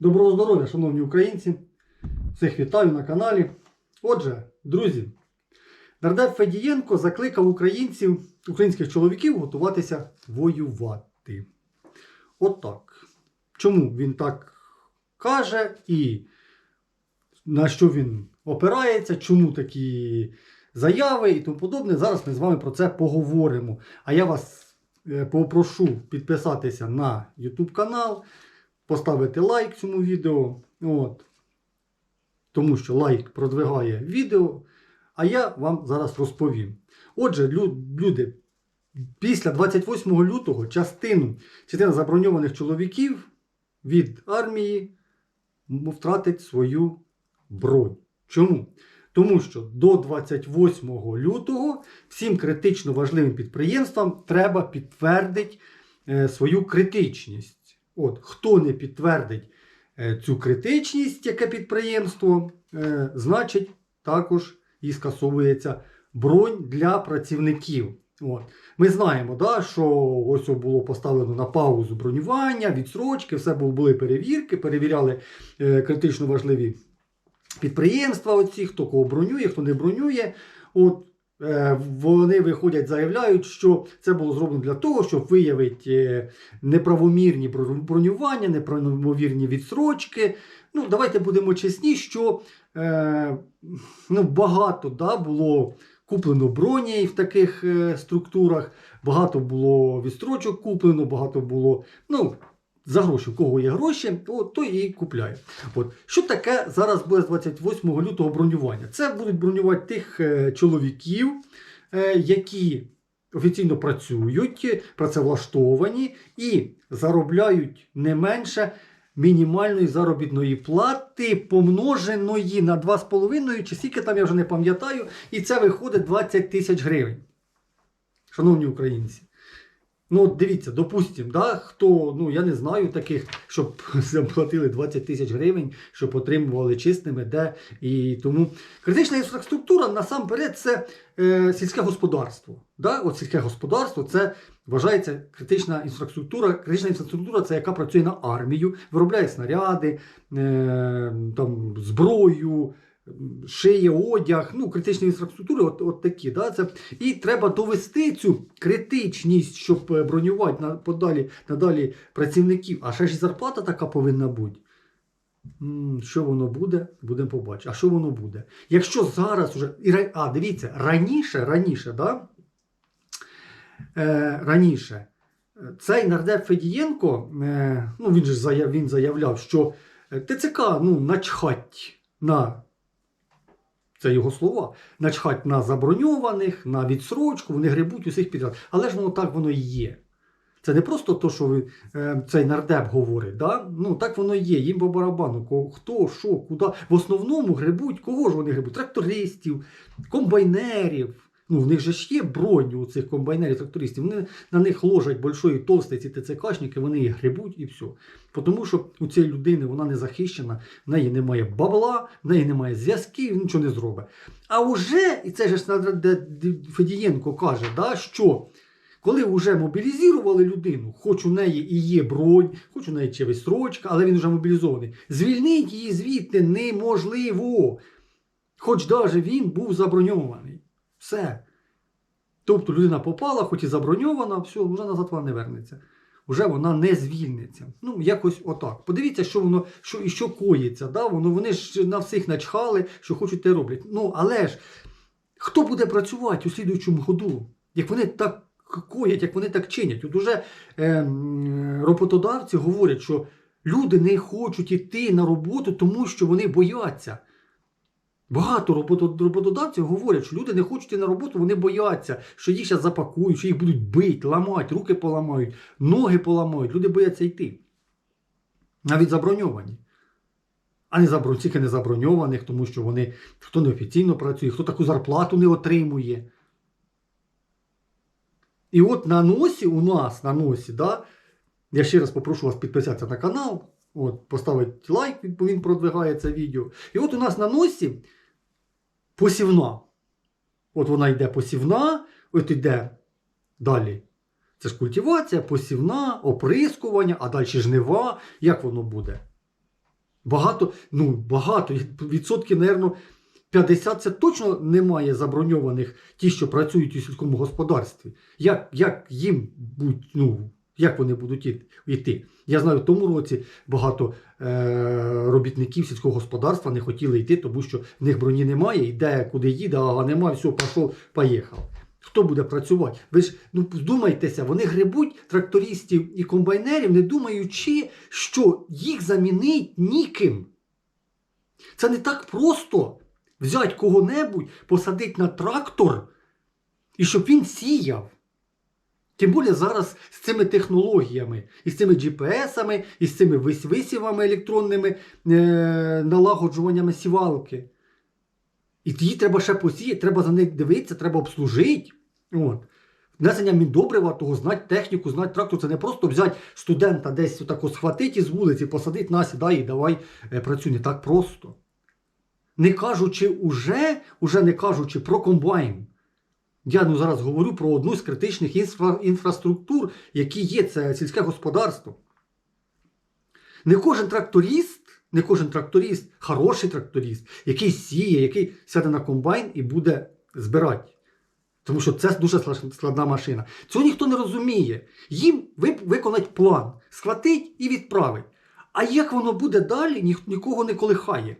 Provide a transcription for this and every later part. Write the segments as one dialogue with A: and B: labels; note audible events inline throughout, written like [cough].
A: Доброго здоров'я, шановні українці! Всіх вітаю на каналі. Отже, друзі, нардеп Федієнко закликав українців, українських чоловіків готуватися воювати. Отак. Чому він так каже і на що він опирається, чому такі заяви і тому подобне. Зараз ми з вами про це поговоримо. А я вас е, попрошу підписатися на YouTube канал, поставити лайк цьому відео. От. Тому що лайк продвигає відео. А я вам зараз розповім. Отже, люди, після 28 лютого частину, частина заброньованих чоловіків від армії втратить свою бронь. Чому? Тому що до 28 лютого всім критично важливим підприємствам треба підтвердити е, свою критичність. От, хто не підтвердить е, цю критичність, яке підприємство, е, значить також і скасовується бронь для працівників. От. Ми знаємо, да, що ось було поставлено на паузу бронювання, відсрочки, все були перевірки, перевіряли е, критично важливі підприємства, оці, хто кого бронює, хто не бронює. От, вони виходять, заявляють, що це було зроблено для того, щоб виявити е, неправомірні бронювання, неправомірні відсрочки. Ну, давайте будемо чесні, що е, ну, багато да, було куплено броні в таких е, структурах, багато було відстрочок куплено, багато було. ну, за гроші, у кого є гроші, от, той і купляє. От. Що таке зараз буде з 28 лютого бронювання? Це будуть бронювати тих е, чоловіків, е, які офіційно працюють, працевлаштовані і заробляють не менше мінімальної заробітної плати, помноженої на 2,5, чи скільки там я вже не пам'ятаю, і це виходить 20 тисяч гривень. Шановні українці. Ну, дивіться, допустимо, да, хто, ну я не знаю таких, щоб [laughs] заплатили 20 тисяч гривень, щоб отримували чистими, де і тому. Критична інфраструктура насамперед це е, сільське господарство. Да? От сільське господарство це вважається критична інфраструктура. Критична інфраструктура це яка працює на армію, виробляє снаряди, е, там, зброю. Шиє одяг, ну, критичні інфраструктури, от, от такі. Да, це. І треба довести цю критичність, щоб е, бронювати на, подалі, надалі працівників. А ще ж зарплата така повинна бути. Що воно буде, будемо побачити. А що воно буде? Якщо зараз уже. А, дивіться, раніше, раніше, да? е, раніше е, цей нардеп Федієнко, е, ну, він же заяв, він заявляв, що ТЦК ну, начхать на це його слова. Начхать на заброньованих, на відсрочку, вони грибуть усіх підряд. Але ж воно так воно і є. Це не просто то, що ви, е, цей нардеп говорить. Да? Ну, так воно є. Їм по барабану. Хто, що, куди. В основному грибуть, кого ж вони грибуть? Трактористів, комбайнерів. Ну, в них же ж є бронь у цих комбайнерів, трактористів. Вони на них ложать большої толсті ці ТЦКшники, вони їх грибуть і все. Тому що у цієї людини вона не захищена, в неї немає бабла, в неї немає зв'язків, нічого не зробить. А вже, і це ж Федієнко каже, да, що коли вже мобілізували людину, хоч у неї і є бронь, хоч у неї ще відстрочка, але він вже мобілізований, звільнити її звідти неможливо. Хоч навіть він був заброньований. Все. Тобто людина попала, хоч і заброньована, все, вже назад вона не вернеться. Вже вона не звільниться. Ну, якось отак. Подивіться, що воно що, і що коїться. Да? Воно, вони ж на всіх начхали, що хочуть, те роблять. Ну, але ж хто буде працювати у слідуючому году, як вони так коять, як вони так чинять? От уже е, роботодавці говорять, що люди не хочуть йти на роботу, тому що вони бояться. Багато роботодавців говорять, що люди не хочуть на роботу, вони бояться, що їх зараз запакують, що їх будуть бити, ламати, руки поламають, ноги поламають. Люди бояться йти. Навіть заброньовані. А не забро... тільки не заброньованих, тому що вони хто неофіційно працює, хто таку зарплату не отримує. І от на носі у нас на носі, да, я ще раз попрошу вас підписатися на канал, от, поставити лайк, він продвигає це відео. І от у нас на носі посівна. От вона йде посівна, от йде далі. Це ж культивація, посівна, оприскування, а далі жнива. Як воно буде? Багато, ну, багато, відсотків, напевно, 50 це точно немає заброньованих ті, що працюють у сільському господарстві. Як, як їм будь, ну, як вони будуть йти? Я знаю, в тому році багато е, робітників сільського господарства не хотіли йти, тому що в них броні немає, йде куди їде, а немає, все, пішов, поїхав. Хто буде працювати? Ви ж ну вдумайтеся, вони гребуть трактористів і комбайнерів, не думаючи, що їх замінить ніким. Це не так просто взяти кого-небудь, посадити на трактор і щоб він сіяв. Тим більше зараз з цими технологіями, і з цими GPS-ами, і з цими вис- висівами електронними е, налагоджуваннями сівалки. І її треба ще посіяти, треба за нею дивитися, треба обслужити. От. Внесення міндобрива, того знати техніку, знати трактор. Це не просто взяти студента десь отако схватити із вулиці, посадити на сідай і давай е, працюй. Не так просто. Не кажучи уже, уже не кажучи про комбайн. Я ну, зараз говорю про одну з критичних інфра- інфраструктур, які є, це сільське господарство. Не кожен тракторист, не кожен тракторист, хороший тракторист, який сіє, який сяде на комбайн і буде збирати. Тому що це дуже складна машина. Цього ніхто не розуміє. Їм ви- виконати план, схватить і відправить. А як воно буде далі, ніх- нікого не колихає.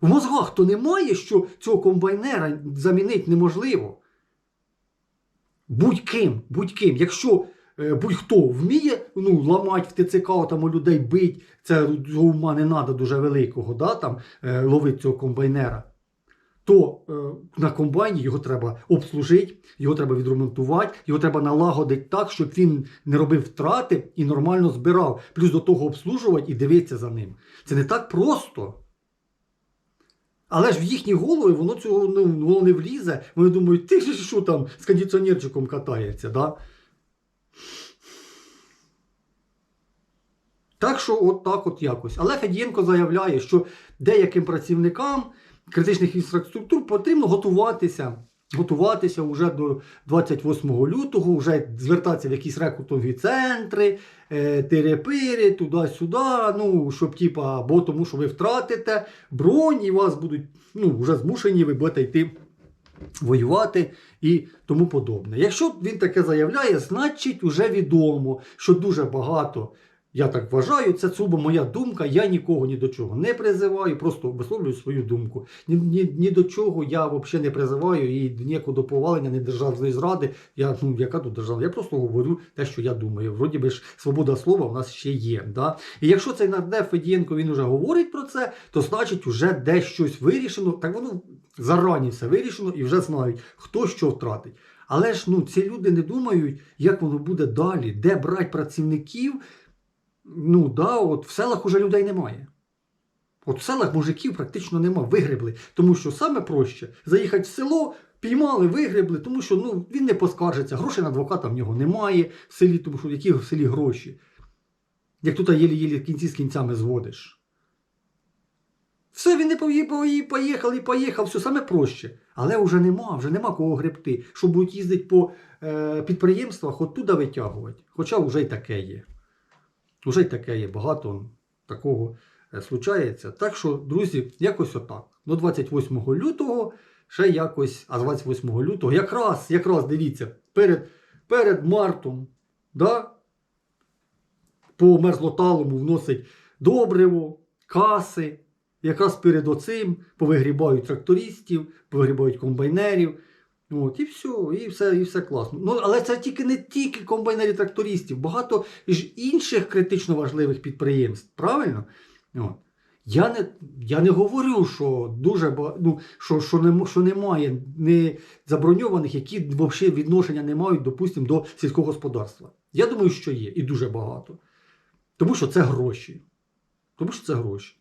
A: В мозгах то немає, що цього комбайнера замінити неможливо. Будь-ким, будь-ким. Якщо е, будь-хто вміє ну, ламати в ТЦК, там у людей бить, це ума не треба дуже великого, да, там, е, ловити цього комбайнера, то е, на комбайні його треба обслужити, його треба відремонтувати, його треба налагодити так, щоб він не робив втрати і нормально збирав. Плюс до того обслужувати і дивитися за ним. Це не так просто. Але ж в їхні голови воно цього ну, воно не влізе. Вони думають, ти ж що там з кондиціонерчиком катається, да? Так що от так от якось. Але Федієнко заявляє, що деяким працівникам критичних інфраструктур потрібно готуватися. Готуватися вже до 28 лютого, вже звертатися в якісь рекрутові центри, е, тирепири, туди-сюди, ну, щоб типа, бо тому що ви втратите бронь і вас будуть ну, вже змушені, ви будете йти воювати і тому подобне. Якщо він таке заявляє, значить вже відомо, що дуже багато. Я так вважаю, це суба моя думка. Я нікого ні до чого не призиваю, просто висловлюю свою думку. Ні, ні, ні до чого я взагалі не призиваю і ніякого до повалення, ні державної зради. Я ну яка тут держава? Я просто говорю те, що я думаю. Вроді би ж свобода слова у нас ще є. Да? І якщо цей нардеп Федієнко він вже говорить про це, то значить вже десь щось вирішено. Так воно зарані все вирішено і вже знають, хто що втратить. Але ж ну ці люди не думають, як воно буде далі, де брати працівників. Ну да, от в селах уже людей немає. От в селах мужиків практично нема, вигребли. Тому що саме проще заїхати в село, піймали, вигребли, тому що ну, він не поскаржиться. Грошей на адвоката в нього немає в селі, тому що які в селі гроші. Як тут єлі-єлі кінці з кінцями зводиш. Все, він не поїхав, і поїхав, все саме проще. Але вже нема, вже нема кого гребти. Що будуть їздити по е, підприємствах, оттуда витягувати. Хоча вже й таке є. Уже й таке є, багато такого е, случається. Так що, друзі, якось отак. До 28 лютого ще якось, а 28 лютого, якраз, якраз дивіться, перед, перед мартом, да, по мерзлоталому вносить добриво, каси. Якраз перед оцим повигрібають трактористів, повигрібають комбайнерів. От, і все, і все, і все класно. Ну, але це тільки не тільки комбайнери трактористів, багато ж інших критично важливих підприємств. Правильно? От. Я не, я не говорю, що дуже ну, що, що, не, що немає не заброньованих, які взагалі відношення не мають, допустимо, до сільського господарства. Я думаю, що є, і дуже багато. Тому що це гроші. Тому що це гроші.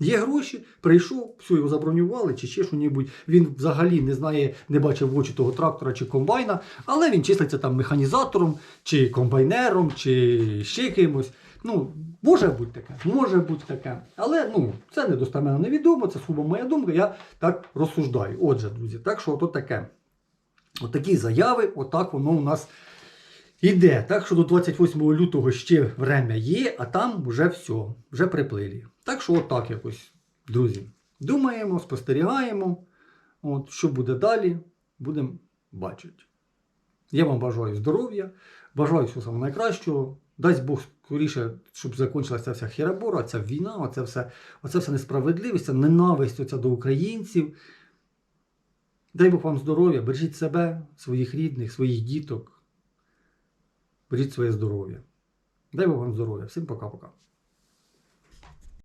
A: Є гроші, прийшов, все, його забронювали, чи ще що-небудь. Він взагалі не знає, не бачив в очі того трактора чи комбайна, але він числиться там механізатором, чи комбайнером, чи ще кимось. Ну, може бути таке, може бути таке. Але ну, це недостеменно невідомо, це суба моя думка, я так розсуждаю. Отже, друзі, так що ото таке. Отакі заяви, отак воно у нас Іде, так що до 28 лютого ще время є, а там вже все, вже приплилі. Так що отак якось, друзі. Думаємо, спостерігаємо. От, що буде далі, будемо бачити. Я вам бажаю здоров'я, бажаю всього найкращого. Дасть Бог скоріше, щоб закінчилася вся хірабора, ця війна, оце все, оце все несправедливість, ця ненависть оця до українців. Дай Бог вам здоров'я, бережіть себе, своїх рідних, своїх діток. Бережіть своє здоров'я. Дай Бог вам здоров'я. Всім пока-пока.